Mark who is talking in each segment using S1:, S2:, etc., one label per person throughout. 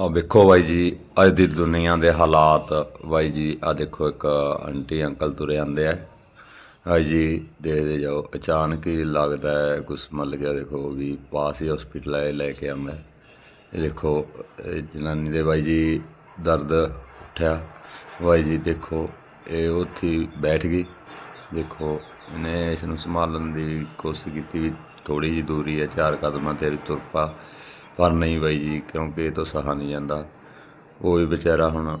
S1: ਆ ਵੇਖੋ ਬਾਈ ਜੀ, ਅੱਜ ਦੀ ਦੁਨੀਆ ਦੇ ਹਾਲਾਤ। ਬਾਈ ਜੀ, ਆ ਦੇਖੋ ਇੱਕ ਆਂਟੀ, ਅੰਕਲ ਤੁਰੇ ਆਂਦੇ ਆ। ਹਾਂ ਜੀ, ਦੇਖਦੇ ਜਾਓ, ਅਚਾਨਕ ਹੀ ਲੱਗਦਾ ਹੈ ਕੁਛ ਮਤਲਬ ਗਿਆ, ਦੇਖੋ ਵੀ ਪਾਸ ਹੀ ਹਸਪੀਟਲ ਹੈ, ਲੈ ਕੇ ਆਉਂਦਾ ਇਹ ਦੇਖੋ, ਇਹ ਜਨਾਨੀ ਦੇ ਬਾਈ ਜੀ ਦਰਦ ਉੱਠਿਆ। ਬਾਈ ਜੀ, ਦੇਖੋ, ਇਹ ਉੱਥੇ ਬੈਠ ਗਈ। ਦੇਖੋ, ਇਹਨੇ ਇਸ ਨੂੰ ਸੰਭਾਲਣ ਦੀ ਕੋਸ਼ਿਸ਼ ਕੀਤੀ ਵੀ ਥੋੜੀ ਜਿਹੀ ਦੂਰੀ ਹੈ, ਚਾਰ ਕਦਮਾਂ ਤੇ ਵੀ ਤੁਰ ਪਾ। ਪਰ ਨਹੀਂ ਬਾਈ ਜੀ, ਕਿਉਂਕਿ ਇਹ ਤੋਂ ਸਹਾ ਨਹੀਂ ਜਾਂਦਾ। ਉਹ ਵੀ ਵਿਚਾਰਾ ਹੁਣ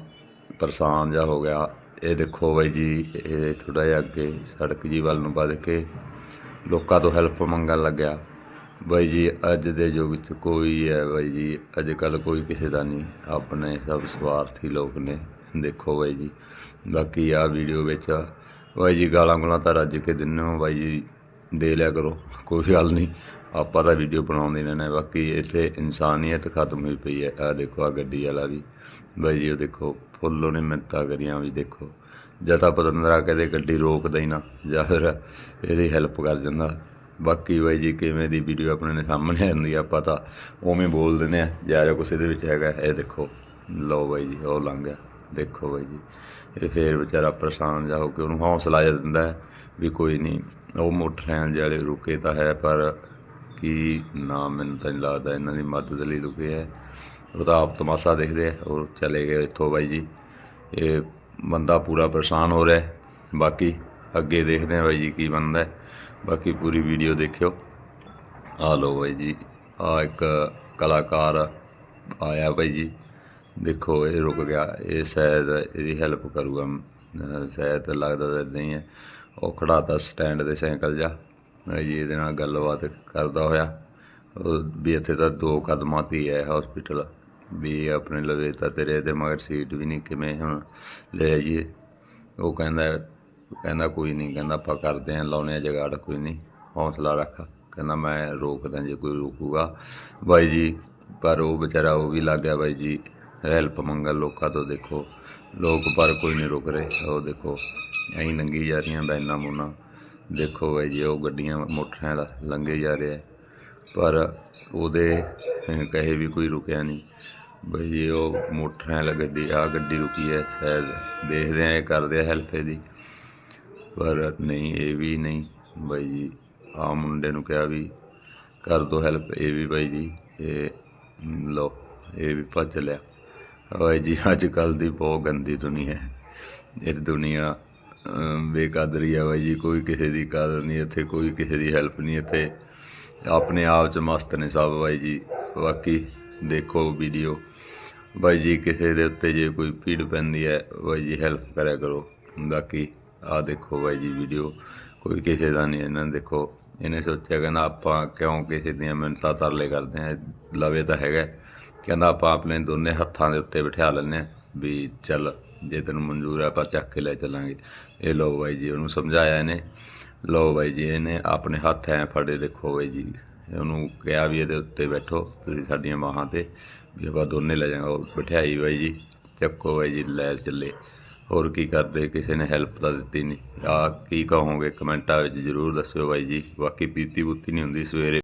S1: ਪਰੇਸ਼ਾਨ ਜਾ ਹੋ ਗਿਆ। ਇਹ ਦੇਖੋ ਬਾਈ ਜੀ, ਇਹ ਥੋੜਾ ਜਿਹਾ ਅੱਗੇ ਸੜਕ ਜੀ ਵੱਲ ਨੂੰ ਵੱਧ ਕੇ ਲੋਕਾਂ ਤੋਂ ਹੈਲਪ ਮੰਗਣ ਲੱਗਿਆ। ਬਾਈ ਜੀ, ਅੱਜ ਦੇ ਯੁੱਗ 'ਚ ਕੋਈ ਹੈ ਬਾਈ ਜੀ, ਅੱਜ ਕੱਲ ਕੋਈ ਕਿਸੇ ਦਾ ਨਹੀਂ। ਆਪਣੇ ਸਭ ਸਵਾਰਥੀ ਲੋਕ ਨੇ, ਦੇਖੋ ਬਾਈ ਜੀ। ਬਾਕੀ ਆ ਵੀਡੀਓ ਵਿੱਚ ਬਾਈ ਜੀ ਗਾਲਾਂ ਗੁਲਾਂ ਤਾਂ ਰੱਜ ਕੇ ਦਿੰਦੇ ਹੋ ਬਾਈ ਜੀ। ਦੇ ਲਿਆ ਕਰੋ, ਕੋਈ ਗੱਲ ਨਹੀਂ। ਆਪਾਂ ਤਾਂ ਵੀਡੀਓ ਬਣਾਉਂਦੇ ਨੇ ਨੇ, ਬਾਕੀ ਇੱਥੇ ਇਨਸਾਨੀਅਤ ਖਤਮ ਹੋਈ ਪਈ ਹੈ। ਆ ਦੇਖੋ ਆ ਗੱਡੀ ਵਾਲਾ ਵੀ। ਬਾਈ ਜੀ, ਉਹ ਦੇਖੋ ਫੁੱਲ ਉਹਨੇ ਮਿੰਤਾ ਕਰੀਆਂ ਵੀ, ਦੇਖੋ। ਜਾਂ ਤਾਂ ਪਤੰਦਰਾ ਕਦੇ ਗੱਡੀ ਰੋਕਦਾ ਹੀ ਨਾ, ਜਾਂ ਫਿਰ ਇਹਦੀ ਹੈਲਪ ਕਰ ਜਾਂਦਾ ਬਾਕੀ ਬਾਈ ਜੀ, ਕਿਵੇਂ ਦੀ ਵੀਡੀਓ ਆਪਣੇ ਨੇ ਸਾਹਮਣੇ ਆਉਂਦੀ ਆਪਾਂ ਤਾਂ ਉਵੇਂ ਬੋਲ ਦਿੰਦੇ ਆ। ਜਾਂ ਜਾਂ ਕੁਛ ਇਹਦੇ ਵਿੱਚ ਹੈਗਾ, ਇਹ ਦੇਖੋ। ਲਓ ਬਾਈ ਜੀ, ਉਹ ਲੰਘ ਗਿਆ। ਦੇਖੋ ਬਾਈ ਜੀ, ਇਹ ਫੇਰ ਵਿਚਾਰਾ ਪਰੇਸ਼ਾਨ ਜਾ ਹੋ ਕੇ ਉਹਨੂੰ ਹੌਸਲਾ ਜਿਹਾ ਦਿੰਦਾ ਵੀ ਕੋਈ ਨਹੀਂ, ਉਹ ਮੋਟਰਸਾਈਕਲ ਜਿਹੜੇ ਰੁਕੇ ਤਾਂ ਹੈ, ਪਰ ਕੀ ਨਾ ਮੈਨੂੰ ਤਾਂ ਨਹੀਂ ਲੱਗਦਾ, ਇਹਨਾਂ ਦੀ ਮਦਦ ਲਈ ਰੁਕੇ ਹੈ। ਉਹ ਤਾਂ ਆਪ ਤਮਾਸ਼ਾ ਦੇਖਦੇ ਆ ਔਰ ਚਲੇ ਗਏ ਇੱਥੋਂ ਬਾਈ ਜੀ। ਇਹ ਬੰਦਾ ਪੂਰਾ ਪਰੇਸ਼ਾਨ ਹੋ ਰਿਹਾ ਬਾਕੀ ਅੱਗੇ ਦੇਖਦੇ ਆ ਬਾਈ ਜੀ ਕੀ ਬਣਦਾ ਬਾਕੀ ਪੂਰੀ ਵੀਡੀਓ ਦੇਖਿਓ। ਆ ਲਓ ਬਾਈ ਜੀ ਆ ਇੱਕ ਕਲਾਕਾਰ ਆਇਆ ਬਾਈ ਜੀ। ਦੇਖੋ, ਇਹ ਰੁਕ ਗਿਆ। ਇਹ ਸ਼ਾਇਦ ਇਹਦੀ ਹੈਲਪ ਕਰੂਗਾ। ਸ਼ਾਇਦ ਤਾਂ ਲੱਗਦਾ ਤਾਂ ਇਦਾਂ ਹੀ ਹੈ। ਉਹ ਖੜਾਤਾ ਸਟੈਂਡ ਤੇ ਸਾਈਕਲ ਜਾ ਜੀ ਇਹਦੇ ਨਾਲ ਗੱਲਬਾਤ ਕਰਦਾ ਹੋਇਆ। ਉਹ ਵੀ ਇੱਥੇ ਤਾਂ ਦੋ ਕਦਮਾਂ ਤੇ ਹੀ ਹੈ ਹਸਪੀਟਲ ਵੀ ਆਪਣੇ ਲਵੇ ਤਾਂ ਤੇਰੇ ਤੇ, ਮਗਰ ਸੀਟ ਵੀ ਨਹੀਂ ਕਿਵੇਂ ਹੁਣ ਲੈ ਜਾਈਏ। ਉਹ ਕਹਿੰਦਾ ਕਹਿੰਦਾ ਕੋਈ ਨਹੀਂ, ਕਹਿੰਦਾ ਆਪਾਂ ਕਰਦੇ ਆਂ ਲਾਉਣੇ ਆ ਜਗਾੜ, ਕੋਈ ਨਹੀਂ। ਹੌਸਲਾ ਰੱਖ। ਕਹਿੰਦਾ ਮੈਂ ਰੋਕਦਾ ਜੇ ਕੋਈ ਰੋਕੂਗਾ। ਬਾਈ ਜੀ, ਪਰ ਉਹ ਵਿਚਾਰਾ ਉਹ ਵੀ ਲੱਗ ਗਿਆ ਬਾਈ ਜੀ। ਹੈਲਪ ਮੰਗਣ ਲੋਕਾਂ ਤੋਂ ਦੇਖੋ। ਲੋਕ ਪਰ ਕੋਈ ਨਹੀਂ ਰੁਕ ਰਹੇ। ਉਹ ਦੇਖੋ ਐਂ ਲੰਗੀ ਜਾ ਰਹੀਆਂ ਬੈਨਾਂ ਬੂਨਾਂ। ਦੇਖੋ ਬਾਈ ਜੀ ਉਹ ਗੱਡੀਆਂ ਮੋਟਰਸਾਈਕਲ ਲੰਘੇ ਜਾ ਰਹੇ ਪਰ ਉਹਦੇ ਕਹੇ ਵੀ ਕੋਈ ਰੁਕਿਆ ਨਹੀਂ। ਬਈ ਜੀ ਉਹ ਮੋਟਰਸਾਈਕਲ ਗੱਡੀ ਆ ਗੱਡੀ ਰੁਕੀ ਹੈ ਸ਼ਾਇਦ ਦੇਖਦੇ ਆ ਇਹ ਕਰਦੇ ਆ ਹੈਲਪ ਇਹਦੀ। ਪਰ ਨਹੀਂ ਇਹ ਵੀ ਨਹੀਂ। ਬਾਈ ਜੀ ਆ ਮੁੰਡੇ ਨੂੰ ਕਿਹਾ ਵੀ ਕਰ ਦੋ ਹੈਲਪ ਇਹ ਵੀ ਬਾਈ ਜੀ ਇਹ ਮ, ਲਓ ਇਹ ਵੀ ਭੱਜ ਲਿਆ। ਬਾਈ ਜੀ ਅੱਜ ਕੱਲ ਦੀ ਬਹੁਤ ਗੰਦੀ ਦੁਨੀਆ ਹੈ। ਇਹ ਦੁਨੀਆ ਬੇਕਦਰੀ ਆ ਬਾਈ ਜੀ, ਕੋਈ ਕਿਸੇ ਦੀ ਕਦਰ ਨਹੀਂ ਇੱਥੇ, ਕੋਈ ਕਿਸੇ ਦੀ ਹੈਲਪ ਨਹੀਂ ਇੱਥੇ। ਆਪਣੇ ਆਪ ਚ ਮਸਤ ਨੇ ਸਭ ਬਾਈ ਜੀ। ਬਾਕੀ ਦੇਖੋ ਵੀਡੀਓ ਬਾਈ ਜੀ, ਕਿਸੇ ਦੇ ਉੱਤੇ ਜੇ ਕੋਈ ਪੀੜ ਪੈਂਦੀ ਹੈ, ਬਾਈ ਜੀ ਹੈਲਪ ਕਰਿਆ ਕਰੋ। ਬਾਕੀ ਆ ਦੇਖੋ ਬਾਈ ਜੀ ਵੀਡੀਓ ਕੋਈ ਕਿਸੇ ਦਾ ਨਹੀਂ, ਇਹਨਾਂ ਦੇਖੋ। ਇਹਨੇ ਸੋਚਿਆ ਕਹਿੰਦਾ ਆਪਾਂ ਕਿਉਂ ਕਿਸੇ ਦੀਆਂ ਮਿੰਨਤਾਂ ਤਰਲੇ ਕਰਦੇ ਆ ਲਵੇ ਤਾਂ ਹੈਗਾ। ਕਹਿੰਦਾ ਆਪਾਂ ਆਪਣੇ ਦੋਨੇ ਹੱਥਾਂ ਦੇ ਉੱਤੇ ਬਿਠਾ ਲੈਂਦੇ ਆ ਵੀ ਚੱਲ ਜੇ ਤੈਨੂੰ ਮਨਜ਼ੂਰ ਹੈ ਆਪਾਂ ਚੱਕ ਕੇ ਲੈ ਚੱਲਾਂਗੇ। ਇਹ ਲੋ ਬਾਈ ਜੀ, ਉਹਨੂੰ ਸਮਝਾਇਆ ਇਹਨੇ। ਲੋ ਬਾਈ ਜੀ, ਇਹਨੇ ਆਪਣੇ ਹੱਥ ਐ ਫੜੇ, ਦੇਖੋ ਬਾਈ ਜੀ, ਉਹਨੂੰ ਕਿਹਾ ਵੀ ਇਹਦੇ ਉੱਤੇ ਬੈਠੋ, ਤੁਸੀਂ ਸਾਡੀਆਂ ਬਾਹਾਂ ਤੇ, ਵੀ ਆਪਾਂ ਦੋਨੇ ਲੈ ਜਾਵਾਂਗੇ। ਉਹ ਬਿਠਾਈ ਬਾਈ ਜੀ, ਚੱਕੋ ਬਾਈ ਜੀ, ਲੈ ਚੱਲੇ। ਹੋਰ ਕੀ ਕਰਦੇ, ਕਿਸੇ ਨੇ ਹੈਲਪ ਤਾਂ ਦਿੱਤੀ ਨਹੀਂ। ਆ ਕੀ ਕਹੋਗੇ, ਕਮੈਂਟਾਂ ਵਿੱਚ ਜਰੂਰ ਦੱਸਿਓ ਬਾਈ ਜੀ। ਬਾਕੀ ਪੀਤੀ ਬੁੱਤੀ ਨਹੀਂ ਹੁੰਦੀ ਸਵੇਰੇ।